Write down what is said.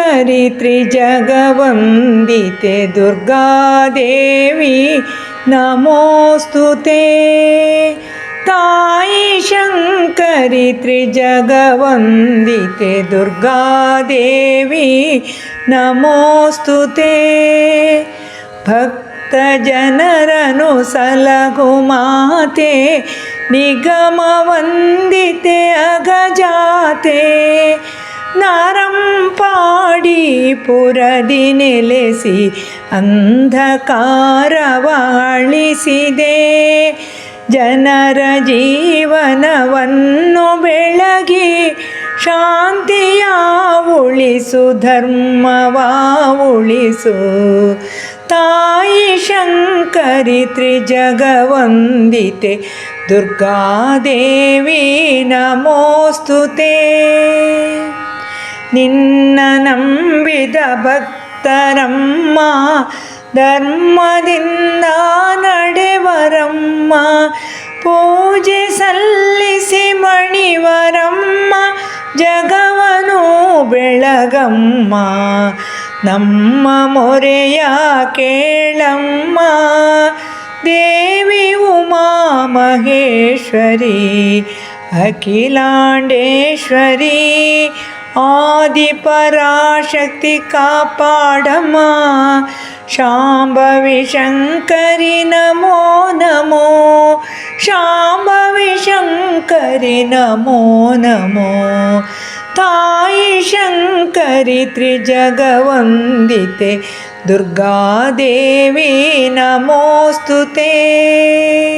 करित्रिजगवन्दिते दुर्गादेवी नमोऽस्तु ते तायि तायिशङ्करजगवन्दिते दुर्गादेवी नमोऽस्तु ते भक्तजनरनुसलघुमाते निगमवन्दिते अगजाते ನಾರಂಪಾಡಿ ಪುರದಿ ನೆಲೆಸಿ ಅಂಧಕಾರವಾಳಿಸಿದೆ ಜನರ ಜೀವನವನ್ನು ಬೆಳಗಿ ಶಾಂತಿಯ ಉಳಿಸು, ಧರ್ಮವ ಉಳಿಸು. ತಾಯಿ ಶಂಕರಿ ತ್ರಿಜಗವಂದಿತೆ, ದುರ್ಗಾದೇವಿ ನಮೋಸ್ತುತೆ. ನಿನ್ನ ನಂಬಿದ ಭಕ್ತರಮ್ಮ, ಧರ್ಮದಿಂದ ನಡೆವರಮ್ಮ, ಪೂಜೆ ಸಲ್ಲಿಸಿ ಮಣಿವರಮ್ಮ, ಜಗವನು ಬೆಳಗಮ್ಮ. ನಮ್ಮ ಮೊರೆಯ ಕೇಳಮ್ಮ, ದೇವಿ ಉಮಾ ಮಹೇಶ್ವರಿ, ಅಖಿಲಾಂಡೇಶ್ವರಿ आदिपराशक्तिकापाडम् शां भिशङ्करि नमो नमो। शाम्ब विशङ्करि नमो नमो। तायि शङ्करि त्रिजगवन्दिते। दुर्गादेवी नमोऽस्तु ते।